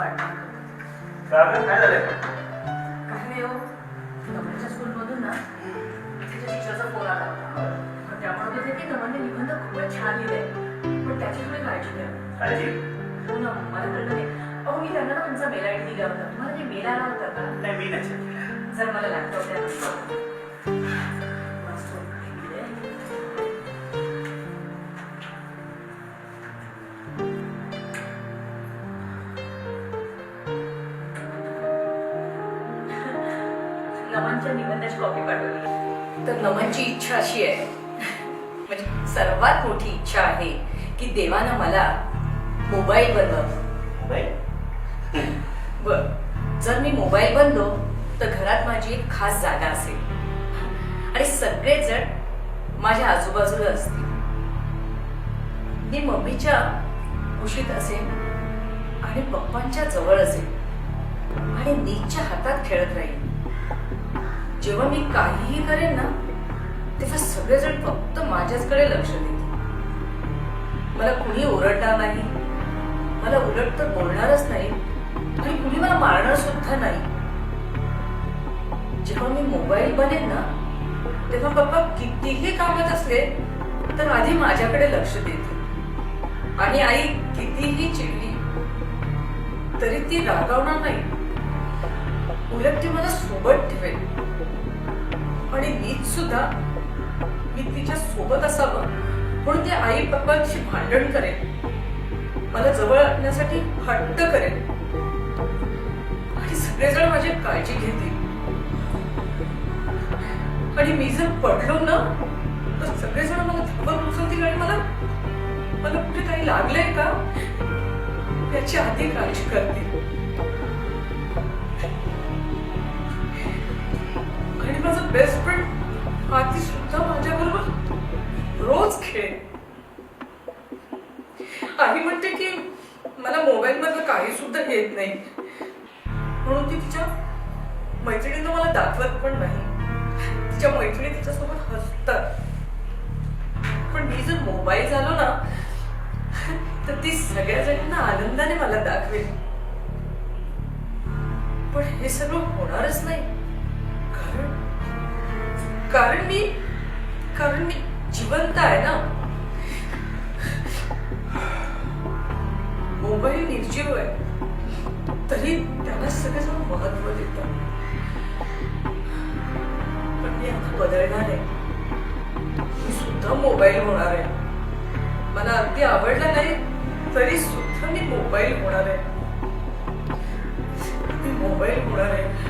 वाटणार का गं? काय झालंय? काही नाही हो. नवऱ्याच्या स्कूलमधून ना तिच्या टीचरचा फोन आला. होता तर त्या म्हणत होते की निबंध खूपच छान लिहिलाय पण त्याची थोडी काळजी घ्या. काळजी? हो ना मला कळलं नाही. अहो मी त्यांना ना तुमचा मेल आय डी दिला होता. तुम्हाला ते मेल आला होता का? नाही मी नाही check केलं. जर मला लॅपटॉप द्या नमनच्या निबंधाची कॉपी पाठवली तर नमनची इच्छा अशी आहे म्हणजे सर्वात मोठी इच्छा आहे की देवानं मला मोबाईल बनवावं नाही? बर जर मी मोबाईल बनलो तर घरात माझी एक खास जागा असेल. आणि सगळेच जण माझ्या आजूबाजूला असतील. मी मम्मीच्या कुशीत असेल आणि पप्पांच्या जवळ असेल. आणि नीटच्या हातात खेळत राहील जेव्हा मी काहीही करेन ना तेव्हा सगळेजण फक्त माझ्याचकडे लक्ष देतील. मला कुणी ओरडणार नाही. मला उलट तर बोलणारच नाही. आणि कुणी मला मारणार सुद्धा नाही. जेव्हा मी मोबाईल बनेन ना तेव्हा पप्पा कितीही कामात असले तर आधी माझ्याकडे लक्ष देते आणि आई कितीही चिडली तरी ती रागावणार नाही. उलट ती मला सोबत ठेवेल. आणि मीच सुद्धा मी तिच्या सोबत असावं म्हणून ते आई पप्पांशी भांडण करेल मला जवळ आणण्यासाठी हट्ट करेल आणि सगळेजण माझी काळजी घेतील. आणि मी जर पडलो ना तर सगळेजण मला धप्पा उचलतील आणि मला मला कुठे काही लागलंय का? याची आधी काळजी करतील. आधी सुद्धा माझ्या बरोबर रोज खेळ. आई म्हणते की मला मोबाईल मधलं काही सुद्धा येत नाही. म्हणून ती तिच्या मैत्रिणींना मला दाखवत पण नाही. तिच्या मैत्रिणी तिच्यासोबत हसतात. पण मी जर मोबाईल झालो ना तर ती सगळ्या जणींना आनंदाने मला दाखवेल. पण हे सगळं होणारच नाही. कारण मी कारण मी जिवंत आहे ना? मोबाईल निर्जीव आहे. तरी त्याला सगळेजण महत्त्व देतात. पण मी आता बदलणार आहे. मी सुद्धा मोबाईल होणार आहे. मला अगदी आवडला नाही तरी सुद्धा मी मोबाईल होणार आहे. मी मोबाईल होणार आहे.